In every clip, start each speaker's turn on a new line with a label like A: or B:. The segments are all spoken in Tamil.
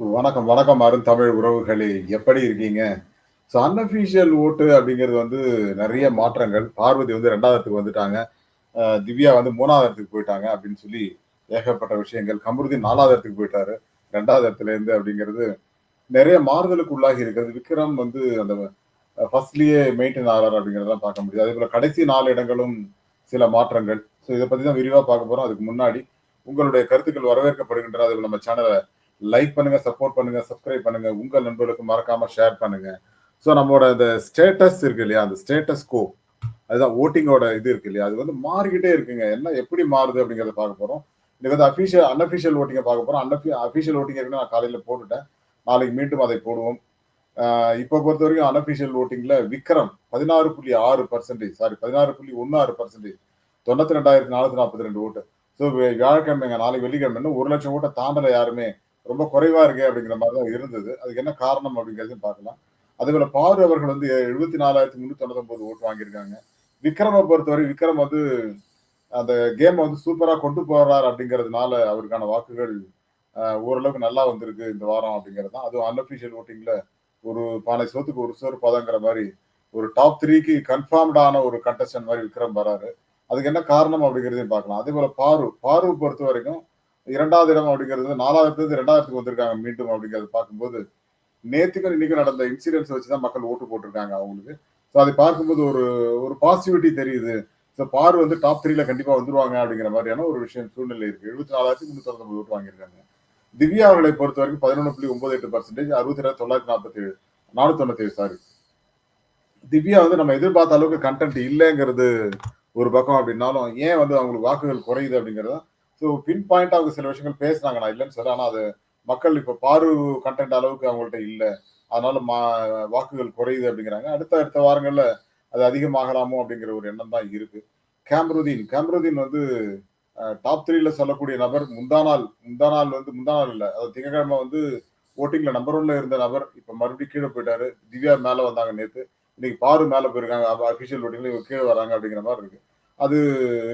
A: வணக்கம், வணக்கம் அருந்தமிழ் உறவுகளே! எப்படி இருக்கீங்க? ஸோ அன்அஃபிஷியல் ஓட்டு அப்படிங்கிறது வந்து நிறைய மாற்றங்கள். பார்வதி வந்து ரெண்டாவதுக்கு வந்துட்டாங்க. திவ்யா வந்து மூணாவது இடத்துக்கு போயிட்டாங்க அப்படின்னு சொல்லி ஏகப்பட்ட விஷயங்கள். கமருதீன் 4வது இடத்துக்கு போயிட்டாரு. 2வது இடத்துலேருந்து அப்படிங்கிறது நிறைய மாறுதலுக்கு உள்ளாகி இருக்கிறது. விக்ரம் வந்து அந்த ஃபர்ஸ்ட்லயே மெயின்டைன் ஆகிறார் அப்படிங்கிறதெல்லாம் பார்க்க முடியுது. அதேபோல கடைசி நாலு இடங்களும் சில மாற்றங்கள். ஸோ இதை பத்தி தான் விரிவாக பார்க்க போறோம். அதுக்கு முன்னாடி உங்களுடைய கருத்துக்கள் வரவேற்கப்படுகின்றன. அதுல நம்ம சேனலை லைக் பண்ணுங்க, சப்போர்ட் பண்ணுங்க, சப்ஸ்கிரைப் பண்ணுங்க. உங்க நண்பர்களுக்கு மறக்காம ஷேர் பண்ணுங்க. ஸோ நம்மளோட இந்த ஸ்டேட்டஸ் இருக்கு இல்லையா? அந்த ஸ்டேட்டஸ் கோ அதுதான் ஓட்டிங்கோட இது இருக்கு இல்லையா? அது வந்து மாறிக்கிட்டே இருக்குங்க. என்ன எப்படி மாறுது அப்படிங்கிறத பார்க்க போறோம். இன்னைக்கு வந்து அஃபிஷியல் அன்அஃபிஷியல் ஓட்டிங்கை பார்க்க போறோம். அன்அஃபி அஃபிஷியல் ஓட்டிங் நான் காலையில போட்டுட்டேன். நாளைக்கு மீண்டும் அதை போடுவோம். இப்போ பொறுத்த வரைக்கும் அன்அஃபிஷியல் ஓட்டிங்ல விக்ரம் 16.6% சாரி 16.16% 92,442 ஓட்டு. ஸோ வியாழக்கிழமைங்க நாளைக்கு வெள்ளிக்கிழமை இன்னும் 1,00,000 ஓட்ட தாண்டல யாருமே. ரொம்ப குறைவா இருக்கே அப்படிங்கிற மாதிரி தான் இருந்தது. அதுக்கு என்ன காரணம் அப்படிங்கிறதையும் பார்க்கலாம். அதேபோல பாரு அவர்கள் வந்து 74,399 ஓட்டு வாங்கியிருக்காங்க. விக்ரம பொறுத்தவரை விக்ரம் வந்து அந்த கேமை வந்து சூப்பரா கொண்டு போறார் அப்படிங்கிறதுனால அவருக்கான வாக்குகள் ஓரளவுக்கு நல்லா வந்திருக்கு இந்த வாரம் அப்படிங்கிறது தான். அதுவும் அன்அஃபிஷியல் ஓட்டிங்ல ஒரு பானை சோத்துக்கு ஒரு சோறு பதங்கிற மாதிரி ஒரு டாப் த்ரீக்கு கன்ஃபார்ம்டான ஒரு கண்டஸ்டன் மாதிரி விக்ரம் வராரு. அதுக்கு என்ன காரணம் அப்படிங்கிறதையும் பார்க்கலாம். அதே போல பாரு பாரு பொறுத்தவரைக்கும் 2வது இடம் அப்படிங்கிறது நாலாவது இடத்துல ரெண்டாவது வந்திருக்காங்க மீண்டும் அப்படிங்கிறத பார்க்கும்போது, நேத்துக்கும் இன்னைக்கும் நடந்த இன்சிடென்ட்ஸ் வச்சு தான் மக்கள் ஓட்டு போட்டிருக்காங்க அவங்களுக்கு. ஸோ அதை பார்க்கும்போது ஒரு ஒரு பாசிட்டிவிட்டி தெரியுது. ஸோ பாரு வந்து டாப் த்ரீல கண்டிப்பா வந்துருவாங்க அப்படிங்கிற மாதிரியான ஒரு விஷயம் சூழ்நிலை இருக்கு. 74,399 ஓட்டு வாங்கியிருக்காங்க. திவ்யா அவர்களை பொறுத்தவரைக்கும் 11.98% 62,947 497 சாரி. திவ்யா வந்து நம்ம எதிர்பார்த்த அளவுக்கு கன்டென்ட் இல்லைங்கிறது ஒரு பக்கம் அப்படின்னாலும், ஏன் வந்து அவங்களுக்கு வாக்குகள் குறையுது அப்படிங்கிறது ஸோ பின் பாயிண்ட் அவங்க சில விஷயங்கள் பேசுனாங்க. நான் இல்லைன்னு சொல்ல ஆனால் அது மக்கள் இப்போ பாரு கன்டென்ட் அளவுக்கு அவங்கள்ட்ட இல்லை அதனால மா வாக்குகள் குறையுது அப்படிங்கிறாங்க. அடுத்த அடுத்த வாரங்களில் அது அதிகமாகலாமோ அப்படிங்கிற ஒரு எண்ணம் தான் இருக்கு. கேம்ருதீன் கேம்ருதீன் வந்து டாப் த்ரீல சொல்லக்கூடிய நபர் முந்தா நாள் முந்தா நாள் வந்து முந்தா நாள் இல்ல. அதாவது திங்கட்கிழமை வந்து ஓட்டிங்ல நம்பர் ஒன்ல இருந்த நபர் இப்ப மறுபடியும் கீழே போயிட்டாரு. திவ்யா மேல வந்தாங்க நேத்து. இன்னைக்கு பாரு மேல போயிருக்காங்க. அபிஷியல் அஃபிஷியல் இவங்க கீழே வராங்க அப்படிங்கிற மாதிரி இருக்கு. அது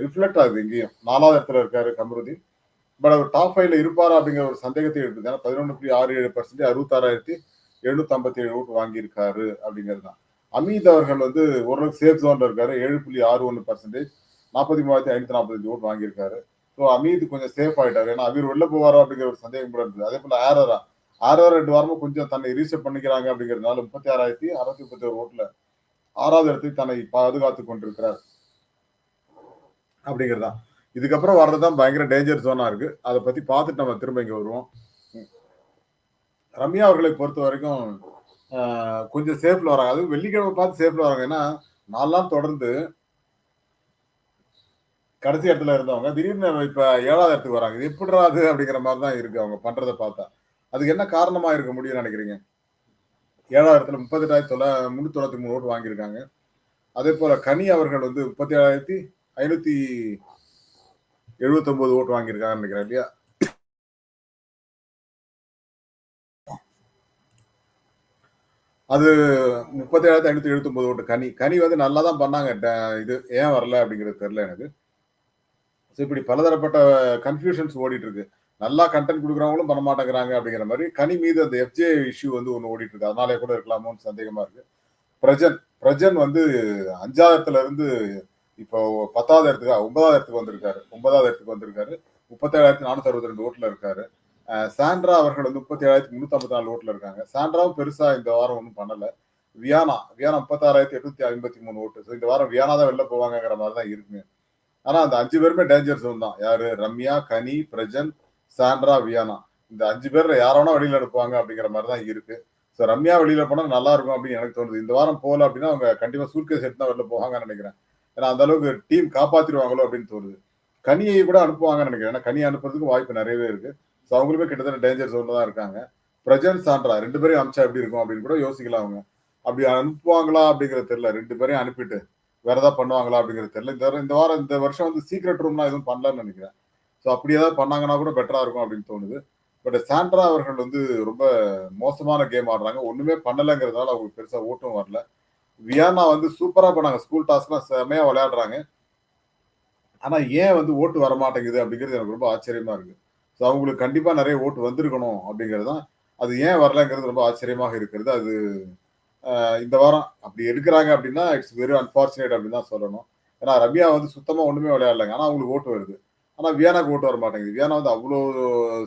A: ரிஃப்ளெக்ட் ஆகுது இங்கேயும். நாலாவது இடத்துல இருக்காரு கமருதீன். பட் அவர் டாப் ஃபைவ்ல இருப்பாரா அப்படிங்கிற ஒரு சந்தேகத்தை எழுப்புது. ஏன்னா 11.67% 66,757 ஓட்டு வாங்கியிருக்காரு அப்படிங்கிறது தான். அமீத் அவர்கள் வந்து ஓரளவுக்கு சேஃப் ஜோன்ல இருக்காரு. 7.61% 43,545 ஓட்டு வாங்கியிருக்காரு. ஸோ அமீத் கொஞ்சம் சேஃப் ஆயிட்டாரு. ஏன்னா அமீர் வெளில போவாரோ அப்படிங்கிற ஒரு சந்தேகம் கூட இருந்தது. அதே போல ஆரோரா ஆரோரா ரெண்டு வாரமா கொஞ்சம் தன்னை ரீசெட் பண்ணிக்கிறாங்க அப்படிங்கிறதுனால 36,631 ஓட்டுல ஆறாவது இடத்துக்கு தன்னை பாதுகாத்து கொண்டிருக்கிறார். அப்படிங்கிறதான் இதுக்கப்புறம் வர்றதுதான் பயங்கர டேஞ்சர் ஜோனா இருக்கு. அதை பத்தி பார்த்துட்டு நம்ம திரும்ப இங்க வருவோம். ரம்யா அவர்களை பொறுத்த வரைக்கும் கொஞ்சம் சேஃப்ல வராங்க. அது வெள்ளிக்கிழமை பார்த்து சேஃப்ல வராங்க. ஏன்னா நாலாம் தொடர்ந்து கடைசி இடத்துல இருந்தவங்க திடீர்னு இப்ப ஏழாவது இடத்துக்கு வராங்க. இது எப்படிறாது அப்படிங்கிற மாதிரி தான் இருக்கு அவங்க பண்றதை பார்த்தா. அதுக்கு என்ன காரணமா இருக்க முடியும்னு நினைக்கிறீங்க? ஏழாவது இடத்துல 38,393 ஓட்டு வாங்கியிருக்காங்க. அதே போல கனி அவர்கள் வந்து 37,579 ஓட்டு வாங்கியிருக்காங்கன்னு நினைக்கிறேன் இல்லையா? அது 37,579 ஓட்டு கனி. கனி வந்து நல்லா தான் பண்ணாங்க. இது ஏன் வரல அப்படிங்கிறது தெரியல எனக்கு. ஸோ இப்படி பலதரப்பட்ட கன்ஃப்யூஷன்ஸ் ஓடிட்டு இருக்கு. நல்லா கன்டென்ட் கொடுக்குறவங்களும் பண்ண மாட்டேங்கிறாங்க அப்படிங்கிற மாதிரி கனி மீது அந்த எஃப்ஜே இஷ்யூ வந்து ஒன்று ஓடிட்டு இருக்கு. அதனாலே கூட இருக்கலாமோன்னு சந்தேகமா இருக்கு. பிரஜன் பிரஜன் வந்து அஞ்சாயிரத்துல இருந்து இப்போ 10வது இடத்துக்கு ஒன்பதாவது இடத்துக்கு வந்திருக்காரு. ஒன்பதாவது இடத்துக்கு வந்திருக்காரு. 37,462 ஓட்டுல இருக்காரு. சாண்ட்ரா அவர்கள் வந்து 37,354 ஓட்டுல இருக்காங்க. சாண்ட்ராவும் பெருசா இந்த வாரம் ஒன்றும் பண்ணல. வியானா வியானா 36,853 ஓட்டு. ஸோ இந்த வாரம் வியானா தான் வெளில போவாங்கங்கிற மாதிரி தான் இருக்குங்க. ஆனா அந்த அஞ்சு பேருமே டேஞ்சர் ஜோன் தான். யாரு? ரம்யா, கனி, பிரஜன், சாண்ட்ரா, வியானா. இந்த அஞ்சு பேர்ல யாரோனா வெளியில எடுப்பாங்க அனுப்புவாங்க அப்படிங்கிற மாதிரி தான் இருக்கு. ஸோ ரம்யா வெளியில போனா நல்லா இருக்கும் அப்படின்னு எனக்கு தோணுது. இந்த வாரம் போகல அப்படின்னா அவங்க கண்டிப்பா சூட்கேஸ் எடுத்து தான் வெளில போவாங்கன்னு நினைக்கிறேன். ஏன்னா அந்த அளவுக்கு டீம் காப்பாத்திருவாங்களோ அப்படின்னு தோணுது. கனியை கூட அனுப்புவாங்கன்னு நினைக்கிறேன். ஏன்னா கனி அனுப்புறதுக்கு வாய்ப்பு நிறையவே இருக்கு. ஸோ அவங்களுமே கிட்டத்தட்ட டேஞ்சர் ஜோன்ல தான் இருக்காங்க. பிரஜன், சாண்ட்ரா ரெண்டு பேரையும் அனுப்பிச்சா எப்படி இருக்கும் அப்படின்னு கூட யோசிக்கலாம் அவங்க. அப்படி அனுப்புவாங்களா அப்படிங்கிறது தெரியல. ரெண்டு பேரையும் அனுப்பிட்டு வேற ஏதாவது பண்ணுவாங்களா அப்படிங்கிறது தெரியல. இந்த வாரம் இந்த வாரம் இந்த வருஷம் வந்து சீக்ரெட் ரூம்லாம் எதுவும் பண்ணலன்னு நினைக்கிறேன். ஸோ அப்படி ஏதாவது பண்ணாங்கன்னா கூட பெட்டரா இருக்கும் அப்படின்னு தோணுது. பட் சாண்ட்ரா அவர்கள் வந்து ரொம்ப மோசமான கேம் ஆடுறாங்க. ஒண்ணுமே பண்ணலைங்கிறதுனால அவங்களுக்கு பெருசா ஓட்டும் வரல. வியானா வந்து சூப்பரா பண்ணாங்க ஸ்கூல் டாஸ்க்லாம் செமையா விளையாடுறாங்க ஆனா ஏன் வந்து ஓட்டு வர மாட்டேங்குது அப்படிங்கிறது எனக்கு ரொம்ப ஆச்சரியமா இருக்கு ஸோ அவங்களுக்கு கண்டிப்பா நிறைய ஓட்டு வந்திருக்கணும் அப்படிங்கிறது தான் அது ஏன் வரலங்கிறது ரொம்ப ஆச்சரியமாக இருக்கிறது அது இந்த வாரம் அப்படி எடுக்கிறாங்க அப்படின்னா இட்ஸ் வெரி அன்பார்ச்சுனேட் அப்படின்னு தான் சொல்லணும். ஏன்னா ரம்யா வந்து சுத்தமாக ஒன்றுமே விளையாடலைங்க. ஆனால் அவங்களுக்கு ஓட்டு வருது. ஆனால் வியானாக்கு ஓட்டு வர மாட்டேங்குது. வியானா வந்து அவ்வளோ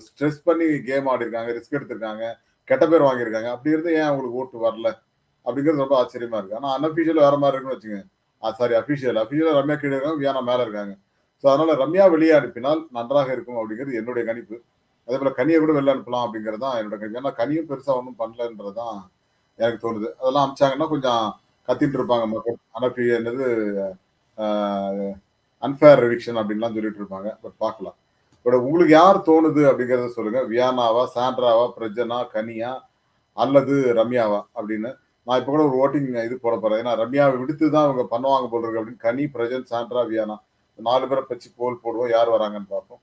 A: ஸ்ட்ரெஸ் பண்ணி கேம் ஆடி இருக்காங்க ரிஸ்க் எடுத்திருக்காங்க கெட்ட பேர் வாங்கியிருக்காங்க. அப்படி இருந்து ஏன் அவங்களுக்கு ஓட்டு வரல? அப்படிங்கிறது ரொம்ப ஆச்சரியமா இருக்கு. ஆனால் அன்அஃபிஷியல் வேற மாதிரி இருக்குன்னு வச்சுங்க சாரி அஃபிஷியல் அபிஷியல் ரம்யா கீழே இருக்காங்க வியானா மேலே இருக்காங்க. ஸோ அதனால ரம்யா வெளியே அனுப்பினால் நன்றாக இருக்கும் அப்படிங்கிறது என்னுடைய கணிப்பு. அதே போல கனியை கூட வெளில அனுப்பலாம் அப்படிங்கிறது தான் என்னோட கணிப்பு. ஏன்னா கனியும் பெருசாக ஒன்றும் பண்ணலன்றது தான் எனக்கு தோணுது? அதெல்லாம் அமிச்சாங்கன்னா கொஞ்சம் கத்திட்டு இருப்பாங்க மக்கள். அனுப்பி என்னது அன்ஃபேர் ரிவிக்ஷன் அப்படின்லாம் சொல்லிட்டு இருப்பாங்க. பட் பார்க்கலாம். பட் உங்களுக்கு யார் தோணுது அப்படிங்கிறத சொல்லுங்க. வியானாவா சாண்ட்ராவா பிரஜனா கனியா அல்லது ரம்யாவா அப்படின்னு. நான் இப்போ கூட ஒரு ஓட்டிங் இது போட போறேன். ஏன்னா ரம்யாவை விடுத்து தான் அவங்க பண்ணுவாங்க போல் இருக்கு அப்படின்னு. கனி பிரஜன் சாண்ட்ரா வியானா. நாலு பேரை பச்சு போல் போடுவோம். யார் வராங்கன்னு பார்ப்போம்.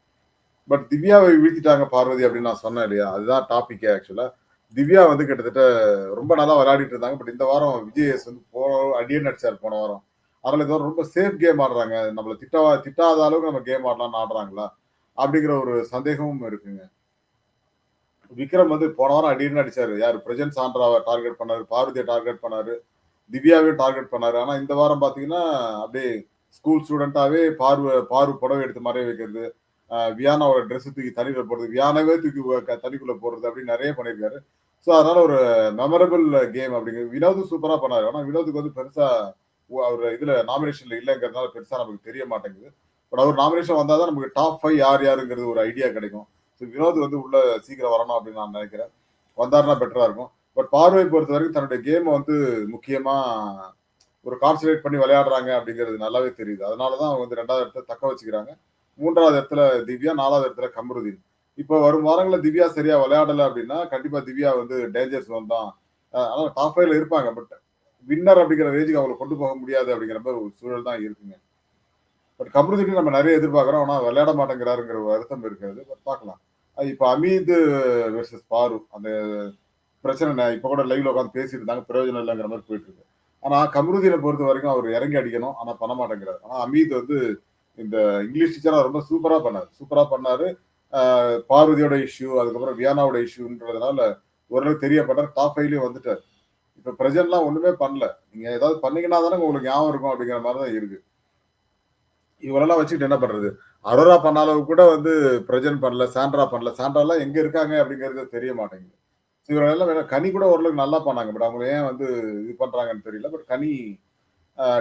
A: பட் திவ்யாவை வீழ்த்திட்டாங்க பார்வதி அப்படின்னு நான் சொன்னேன் இல்லையா? அதுதான் டாபிக் ஆக்சுவலாக திவ்யா வந்து கிட்டத்தட்ட ரொம்ப நல்லா விளையாடிட்டு இருந்தாங்க. பட் இந்த வாரம் விஜயஸ் வந்து போன அடியே நடிச்சார். போன வாரம். அதனால இது ரொம்ப சேஃப் கேம் ஆடுறாங்க. நம்மள திட்டவா திட்டாத அளவுக்கு நம்ம கேம் ஆடலாம்னு ஆடுறாங்களா? அப்படிங்கிற ஒரு சந்தேகமும் இருக்குங்க. விக்ரம் வந்து போன வாரம் அடின்னு அடிச்சாரு யார்? பிரஜன் சாண்ட்ராவை டார்கெட் பண்ணாரு. பார்வதியை டார்கெட் பண்ணாரு. திவ்யாவே டார்கெட் பண்ணாரு. ஆனா இந்த வாரம் பாத்தீங்கன்னா அப்படியே ஸ்கூல் ஸ்டூடெண்டாவே பார்வை பார்வை புடவை எடுத்து மறைய வைக்கிறது. வியானாவோட ட்ரெஸ் தூக்கி தண்ணியில போடுறது வியானவே தூக்கி தண்ணிக்குள்ள போடுறது அப்படின்னு நிறைய பண்ணியிருக்காரு. ஸோ அதனால ஒரு மெமரபிள் கேம் அப்படிங்கிறது வினோத் சூப்பராக பண்ணாரு. ஆனால் வினோத்துக்கு வந்து பெருசா அவர் இதுல நாமினேஷன்ல இல்லைங்கிறதுனால பெருசா நமக்கு தெரிய மாட்டேங்குது. பட் அவர் நாமினேஷன் வந்தால் தான் நமக்கு டாப் ஃபைவ் யார் யாருங்கிறது ஒரு ஐடியா கிடைக்கும். ஸோ வினோத் வந்து உள்ள சீக்கிரம் வரணும் அப்படின்னு நான் நினைக்கிறேன். வந்தாருன்னா பெட்டரா இருக்கும். பட் பார்வை பொறுத்த வரைக்கும் தன்னுடைய கேமை வந்து முக்கியமா ஒரு கான்சன்ட்ரேட் பண்ணி விளையாடுறாங்க அப்படிங்கிறது நல்லாவே தெரியுது. அதனாலதான் அவங்க வந்து ரெண்டாவது இடத்த தக்க வச்சுக்கிறாங்க. மூன்றாவது இடத்துல திவ்யா நாலாவது இடத்துல கமருதீன். இப்போ வரும் வாரங்களில் திவ்யா சரியா விளையாடலை அப்படின்னா கண்டிப்பா திவ்யா வந்து டேஞ்சர்ஸ் தான். ஆனால் டாப் ஃபைவ்ல இருப்பாங்க பட் வின்னர் அப்படிங்கிற ரேஞ்சுக்கு அவங்களை கொண்டு போக முடியாது அப்படிங்கிற மாதிரி ஒரு சூழல் தான் இருக்குங்க. பட் கமருதீன் நம்ம நிறைய எதிர்பார்க்குறோம். ஆனால் விளையாட மாட்டேங்கிறாருங்கிற ஒரு வருத்தம் இருக்கிறது பட் பார்க்கலாம். இப்போ அமீது வெர்சஸ் பாரு அந்த பிரச்சனை இப்போ கூட லைவ்ல உட்காந்து பேசிட்டு இருந்தாங்க. பிரயோஜனம் இல்லைங்கிற மாதிரி போயிட்டு இருக்கு. ஆனால் கமருதீனை பொறுத்த வரைக்கும் அவர் இறங்கி அடிக்கணும். ஆனால் பண்ண மாட்டேங்கிறார். ஆனால் அமீத் வந்து இந்த இங்கிலீஷ் டீச்சராக ரொம்ப சூப்பராக பண்ணாரு. சூப்பராக பண்ணார். பார்வதியோட இஷ்யூ அதுக்கப்புறம் வியானாவோட இஷ்யூன்றதுனால ஓரளவுக்கு தெரியப்பட்டார். டாப் ஃபைவ்லேயும் வந்துட்டார். இப்போ பிரஜன்லாம் ஒன்றுமே பண்ணல. நீங்கள் ஏதாவது பண்ணீங்கன்னா தானே உங்களுக்கு ஞாபகம் இருக்கும் அப்படிங்கிற மாதிரி தான் இருக்கு. இவரெல்லாம் வச்சுக்கிட்டு என்ன பண்ணுறது அரோரா பண்ண கூட வந்து பிரஜன் பண்ணல சாண்ட்ரா பண்ணல. சாண்ட்ராலாம் எங்கே இருக்காங்க அப்படிங்கிறது தெரிய மாட்டேங்குது. இவரெல்லாம் வேணா கனி கூட ஓரளவுக்கு நல்லா பண்ணாங்க. பட் அவங்க ஏன் வந்து இது பண்ணுறாங்கன்னு தெரியல. பட் கனி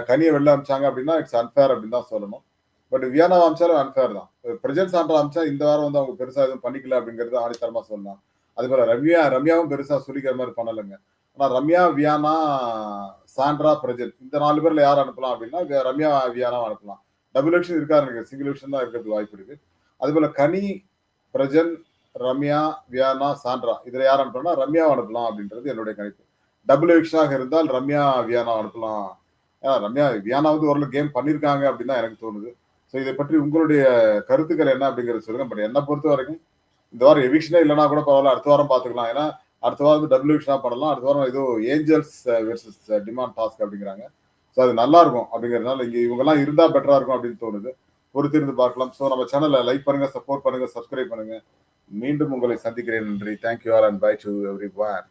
A: கனியை வெளில அமிச்சாங்க அப்படின்னா இட்ஸ் அன்ஃபேர் அப்படின்னு தான் சொல்லணும். பட் வியானா அமிச்சாலும் அன்ஃபேர் தான். பிரஜன் சாண்டல் அமிச்சா இந்த வாரம் வந்து அவங்க பெருசா எதுவும் பண்ணிக்கல அப்படிங்கிறது ஆணித்தரமா சொல்லலாம். அது போல ரம்யா ரம்யாவும் பெருசா சொல்லிக்கிற மாதிரி பண்ணலைங்க. ஆனா ரம்யா வியானா சாண்ட்ரா பிரஜன் இந்த நாலு பேர்ல யார் அனுப்பலாம் அப்படின்னா ரம்யா வியானா அனுப்பலாம். டபுள் எலெக்ஷன் இருக்காரு சிங்கிள் எலெக்ஷன் தான் இருக்கிறது வாய்ப்பு இருக்கு. அது போல கனி பிரஜன் ரம்யா வியானா சாண்ட்ரா இதுல யார் அனுப்பலாம்னா ரம்யா அனுப்பலாம் அப்படின்றது என்னுடைய கணிப்பு. டபுள் எலெக்ஷனாக இருந்தால் ரம்யா வியானா அனுப்பலாம். ஏன்னா ரம்யா வியானா வந்து ஓரளவு கேம் பண்ணியிருக்காங்க அப்படின்னு தான் எனக்கு தோணுது. ஸோ இதை பற்றி உங்களுடைய கருத்துக்கள் என்ன அப்படிங்கிறத சொல்லுங்க. பட் என்னை பொறுத்த வரைக்கும் இந்த வாரம் எவிக்ஷனே இல்லைனா கூட பரவாயில்ல அடுத்த வாரம் பார்த்துக்கலாம். ஏன்னா அடுத்த வாரம் டபுள் எவிக்ஷனாக பண்ணலாம். அடுத்த வாரம் ஏதோ ஏஞ்சல்ஸ் வெர்சஸ் டிமாண்ட் டாஸ்க் அப்படிங்கிறாங்க. ஸோ அது நல்லா இருக்கும் அப்படிங்கிறதுனால இங்கே இவங்கெல்லாம் இருந்தால் பெட்டராக இருக்கும் அப்படின்னு தோணுது. பொறுத்திருந்து பார்க்கலாம். ஸோ நம்ம சேனலை லைக் பண்ணுங்க சப்போர்ட் பண்ணுங்க சப்ஸ்கிரைப் பண்ணுங்க. மீண்டும் உங்களை சந்திக்கிறேன். நன்றி. Thank you R and bye to everyone